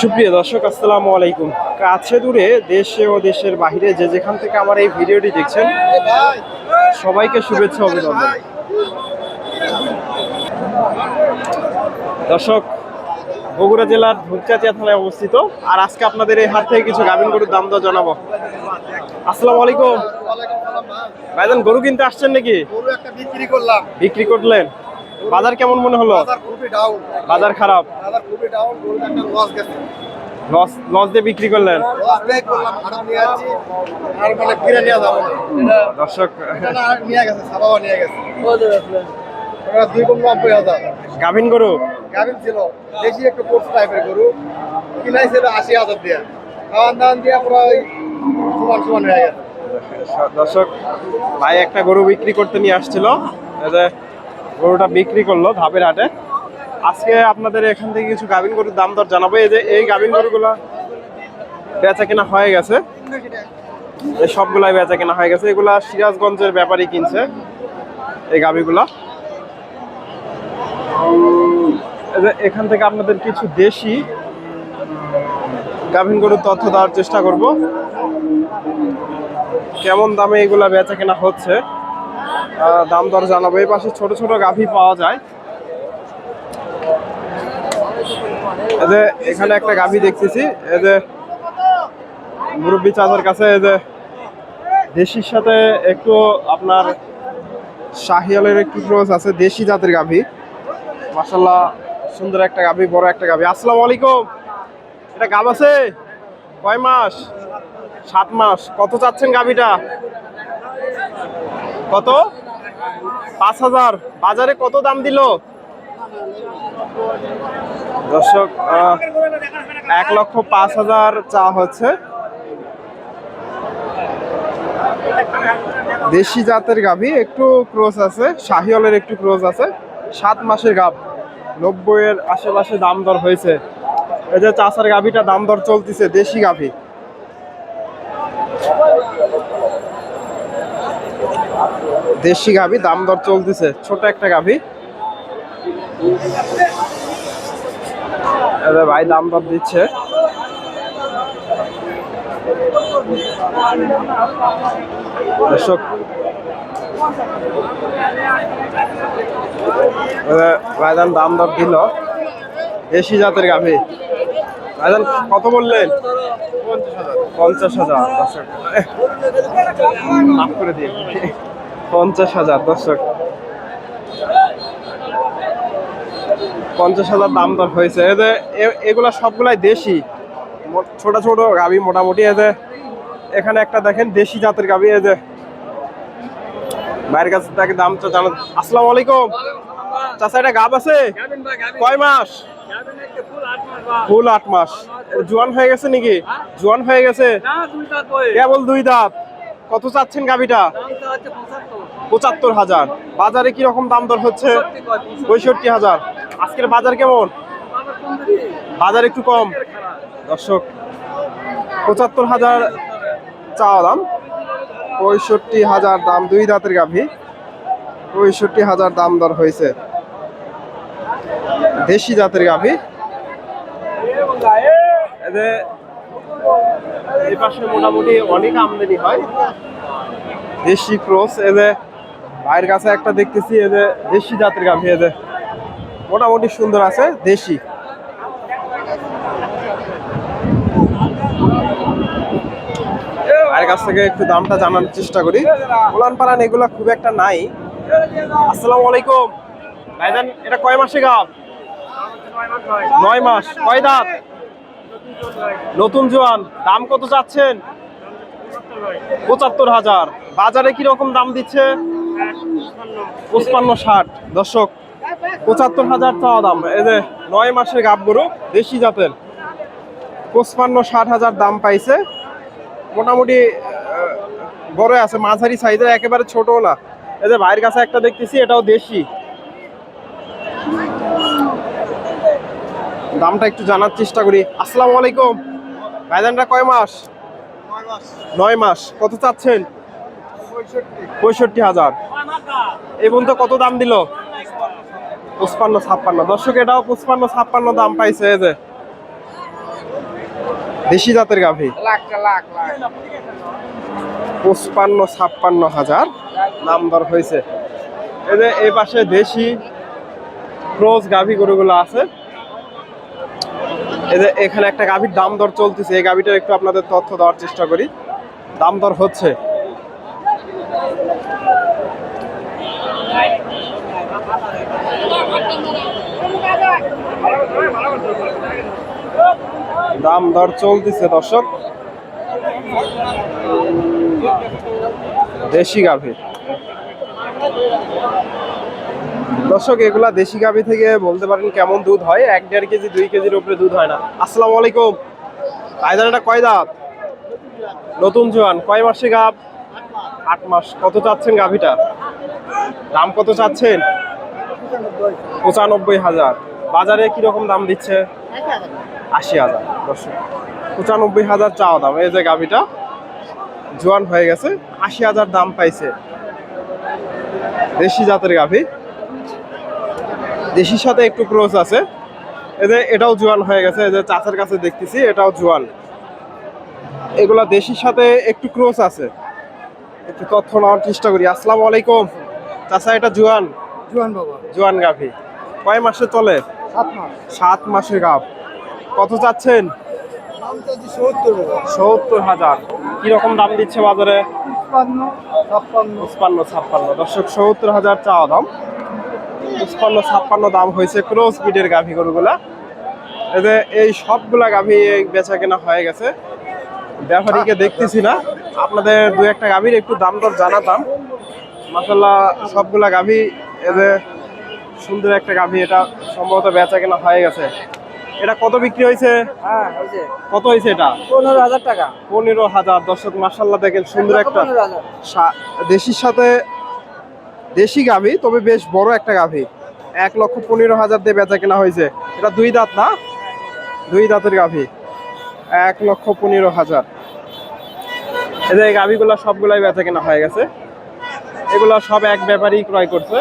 সুপ্রিয় দর্শক, আসসালামু আলাইকুম। কাছে দূরে দেশে ও দেশের বাইরে যে যেখান থেকে আমার এই ভিডিওটি দেখছেন, সবাইকে শুভেচ্ছা অভিনন্দন। দর্শক, বগুড়া জেলার ধূপচাচিয়া থানায় অবস্থিত। আর আজকে আপনাদের এই হাত থেকে কিছু গাভিন গরুর দাম দর জানাব। আসসালামু আলাইকুম। ভাইজান গরু কিনতে আসছেন নাকি? গরু একটা বিক্রি করলাম। বিক্রি করলেন। বাজার কেমন মনে হলো? বাজার খুবই ডাউন বাজার খারাপ। বাজার খুবই ডাউন গরু একটা লস গেছে। লস লস দিয়ে বিক্রি করলেন? আর মানে ফিরে নিয়ে যাব দর্শক এটা নিয়ে গেছে সাবাও নিয়ে গেছে। দুই কম নব্বই হাজার। গাভিন গরু? গাভিন ছিল দেশি একটু কোর্স টাইপের গরু। কিনাই ছিল আশি হাজার দিয়ে। খাওয়ান দাওয়ান দিয়ে পুরো ওই সমান সমান হয়ে গেছে। দর্শক, ভাই একটা গরু বিক্রি করতে নিয়ে আসছিল। গরুটা বিক্রি করল ধাপের হাটে। আজকে আপনাদের এখান থেকে কিছু গাভিন গরুর দাম দর জানাব। এই যে এই গাভিন গরুগুলো বেচা কেনা হয়ে গেছে। এই সবগুলাই বেচা কেনা হয়ে গেছে। এগুলা সিরাজগঞ্জের ব্যাপারী কিনছে এই গাভিগুলা। এখান থেকে আপনাদের কিছু দেশি গাভিন গরুর তথ্য দেওয়ার চেষ্টা করব। কেমন দামে এগুলা বেচা কেনা হচ্ছে দাম দর জানাব। এই পাশে ছোট ছোট গাভী পাওয়া যায়। এখানে একটা গাভী দেখতেছি। এই যে মুরব্বী চাচার কাছে এই যে দেশির সাথে একটু আপনার শাহিয়ালের একটু ক্রোজ আছে, দেশি জাতের গাভী। মাসাল্লাহ সুন্দর একটা গাভী, বড় একটা গাভী। আসসালামু আলাইকুম। এটা গাব আছে? কয় মাস? সাত মাস। কত চাচ্ছেন গাভীটা? কত? পাঁচ হাজার। বাজারে কত দাম দিল? দর্শক এক লক্ষ পাঁচ হাজার চা হচ্ছে। দেশি জাতের গাভী, একটু ক্রোজ আছে শাহিওলের একটু ক্রোজ আছে। সাত মাসের গাভ, নব্বইয়ের আশেপাশে দাম দর হয়েছে। এই যে চাষার গাভীটা দাম দর চলতেছে, দেশি গাভী। দেশি গাভী, দাম দর চলতেছে। ছোট একটা গাভী। ভাই, দাম দর দিচ্ছে। দর্শক দাম দর দিল। দেশি জাতের গাভী। ভাইজান, কত বললেন? পঞ্চাশ হাজার। দর্শক। করে দিন পঞ্চাশ হাজার দর্শক। পঞ্চাশ হাজার দাম দর হয়েছে। এদের এগুলা সবগুলাই দেশি। ছোট ছোট গাভি মোটামুটি এদের এখানে একটা দেখেন দেশি জাতের গাভি এদের বাইরের কাছে তাকে দাম তো জানা আসসালামু আলাইকুম। চাচা এটা গাব আছে? কয় মাস? ফুল আট মাস। জোয়ান হয়ে গেছে নাকি? জোয়ান হয়ে গেছে? কেবল দুই দাঁত। কত চাচ্ছেন গাভিটা পঁচাত্তর হাজার। বাজারে কি রকম দাম দর হচ্ছে? পঁয়ষট্টি হাজার। আজকের বাজার কেমন? বাজার একটু কম। দর্শক, পঁচাত্তর হাজার চাওয়া দাম। পঁয়ষট্টি হাজার দাম দুই দাঁতের গাভী। পঁয়ষট্টি হাজার দাম দর হয়েছে দেশি জাতের গাভী। এদের এই পাশে মোটামুটি অনেক আমদানি হয়। দেশি ক্রস এদের ভাইয়ের কাছে একটা দেখতেছি, এই যে দেশি জাতের গাভী এদের মোটামুটি সুন্দর আছে, দেশি। ভাইয়ের কাছ থেকে একটু দামটা জানার চেষ্টা করি। উলান পালান এগুলা খুব একটা নাই। আসসালামু আলাইকুম। ভাইজান, এটা কয় মাসে গাভ নয় মাস। কয় দাঁত? নতুন জোয়ান। দাম কত চাচ্ছেন পঁচাত্তর হাজার। বাজারে কি রকম দাম দিচ্ছে? পঁচপান্ন ষাট। দর্শক পঁচাত্তর হাজার চাওয়া দাম। এই যে নয় মাসের গাব গরু দেশি জাতের। পঁচপান্ন ষাট হাজার দাম পাইছে। মোটামুটি বড় আছে মাঝারি সাইজের একেবারে ছোট না। এই যে ভাইয়ের কাছে একটা দেখতেছি এটাও দেশি। দামটা একটু জানার চেষ্টা করি। আসসালামু আলাইকুম। ভাইজানটা কয় মাস। নয় মাস। কত চাচ্ছেন? পঁয়ষট্টি হাজার। এই পর্যন্ত কত দাম দিল? পঁচপান্ন, ছাপ্পান্ন। দর্শক, এটাও পঁচপান্ন, ছাপ্পান্ন দাম পাইছে যে। দেশি জাতের গাভী। পঁচপান্ন, ছাপ্পান্ন হাজার দাম দর হয়েছে। এই যে এই পাশে দেশি ক্রোজ গাভী গরুগুলো আছে। এই যে এখানে একটা গাভীর দাম দর চলতেছে। এই গাভীটার একটু আপনাদের তথ্য দেওয়ার চেষ্টা করি। দাম দর হচ্ছে। দাম দর চলতেছে, দর্শক। দেশি গাভী। দর্শক, এগুলা দেশি গাভী থেকে বলতে পারেন কেমন দুধ হয়? এক দেড় কেজি, দুই কেজির উপরে দুধ হয় না। আসসালামু আলাইকুম। আয়দান এটা কয় দাঁত? নতুন জোয়ান, কয় মাসে গাভ? আট মাস। কত চাচ্ছেন গাভীটা? দাম কত চাচ্ছেন? পঁচানব্বই হাজার। বাজারে কীরকম দাম দিচ্ছে? আশি হাজার, দর্শক। পঁচানব্বই হাজার চাওয়া দাম। এই যে গাভীটা, জোয়ান হয়ে গেছে। আশি হাজার দাম পাইছে। দেশি জাতের গাভী। দেশির সাথে একটু ক্রোস আছে। এদের এটাও জোয়ান হয়ে গেছে। এদের চাচার কাছে দেখতেছি, এটাও জোয়ান। এগুলা দেশির সাথে একটু ক্রোস আছে। একটু তথ্য নেওয়ার চেষ্টা করি। আসসালামু আলাইকুম। চাচা, এটা জোয়ান। জুয়ান বাবা। জোয়ান গাভী। কয় মাসে চলে? সাত মাস। সাত মাসের গাভ। কত চাচ্ছেন সত্তর হাজার। কীরকম দাম দিচ্ছে বাজারে? পঁচপান্ন ছাপ্পান্ন। দর্শক সত্তর হাজার চাওয়া দাম। পঁচপান্ন ছাপ্পান্ন দাম হয়েছে ক্রস বিডের গাভী গরুগুলা। এতে এই সবগুলা গাভী বেচা কেনা হয়ে গেছে। ব্যাপারীকে দেখতেছি না। আপনাদের দু একটা গাভীর একটু দাম দর জানাতাম। মাসাল্লাহ সবগুলা গাভী এতে সুন্দর একটা গাভী এটা সম্ভবত বেচা কেনা হয়ে গেছে। এটা কত বিক্রি হয়েছে? হ্যাঁ কত হয়েছে এটা? পনেরো হাজার টাকা। পনেরো হাজার। দর্শক মাসাল্লাহ দেখেন সুন্দর একটা দেশির সাথে দেশি গাভী তবে বেশ বড় একটা গাভী। এক লক্ষ পনেরো হাজার দিয়ে বেচা কেনা হয়েছে। এটা দুই দাঁত না? দুই দাঁতের গাভী। এক লক্ষ পনেরো হাজার। এদের এই গাভীগুলো সবগুলাই বেচা কেনা হয়ে গেছে। এগুলো সব এক ব্যাপারেই ক্রয় করছে।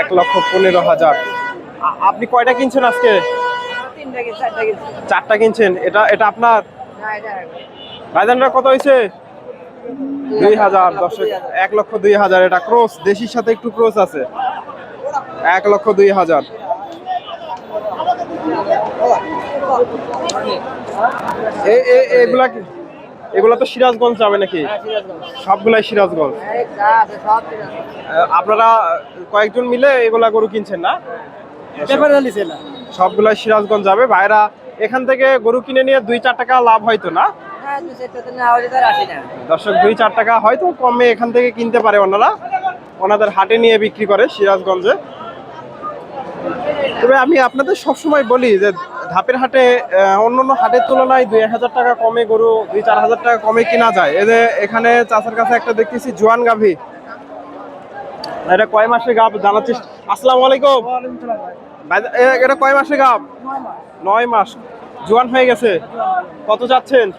এক লক্ষ পনেরো হাজার। আপনি কয়টা কিনছেন আজকে? চারটা কিনছেন। এটা এটা আপনার? না কত হয়েছে দুই হাজার দর্শক এক লক্ষ দুই হাজার। এটা ক্রস দেশির সাথে একটু ক্রস আছে। এক লক্ষ দুই হাজার। এগুলা কি এগুলা তো সিরাজগঞ্জ যাবে নাকি? সবগুলাই সিরাজগঞ্জ। আপনারা কয়েকজন মিলে এগুলা গরু কিনছেন না? সবগুলাই সিরাজগঞ্জ যাবে। ভাইরা এখান থেকে গরু কিনে নিয়ে দুই চার টাকা লাভ হয়তো না। দর্শক দুই চার টাকা হয়তো কমে এখান থেকে কিনতে পারে ওনারা। ওনাদের হাটে নিয়ে বিক্রি করে সিরাজগঞ্জে। তবে আমি আপনাদের সবসময় বলি যে ধাপের হাটে অন্য অন্য হাটের তুলনায় দুই এক হাজার টাকা কমে গরু দুই চার হাজার টাকা কমে কিনা যায়। এদের এখানে চাষের কাছে একটা দেখতেছি, জোয়ান গাভী। এটা কয় মাসে গাভ জানাচ্ছিস? আসসালামু আলাইকুম। এ- এটা কয় মাসে গাভ? নয় মাস। জোয়ান হয়ে গেছে। কত যাচ্ছেন?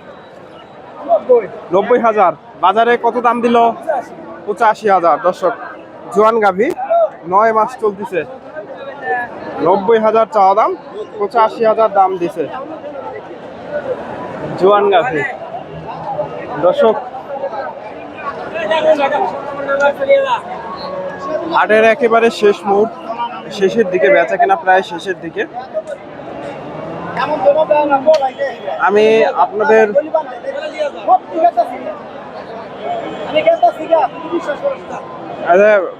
নব্বই হাজার। বাজারে কত দাম দিল? পঁচাশি হাজার। দর্শক, জোয়ান গাভী, নয় মাস চলতেছে। নব্বই হাজার চাওয়া দাম, পঁচাশি হাজার দাম দিছে। জোয়ান গাভী। দর্শক, হাটের একেবারে শেষ মুহূর্ত, শেষের দিকে বেচা কেনা প্রায় শেষের দিকে। আমি আপনাদের আরে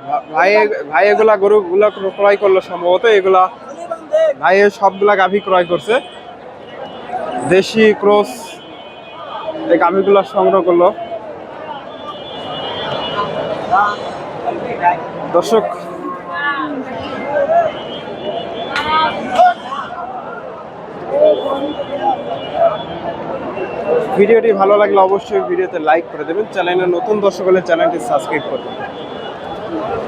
ভা- ভাই ভাই এগুলা গরুগুলা ক্রয় করল সম্ভবত, এগুলা ভাই সবগুলা গাভী ক্রয় করছে। দেশি ক্রস এই গাভীগুলা সংগ্রহ করল। দর্শক, ভিডিওটি ভালো লাগলে অবশ্যই ভিডিওতে লাইক করে দেবেন। চ্যানেলে নতুন দর্শক হলে চ্যানেলটি সাবস্ক্রাইব করবেন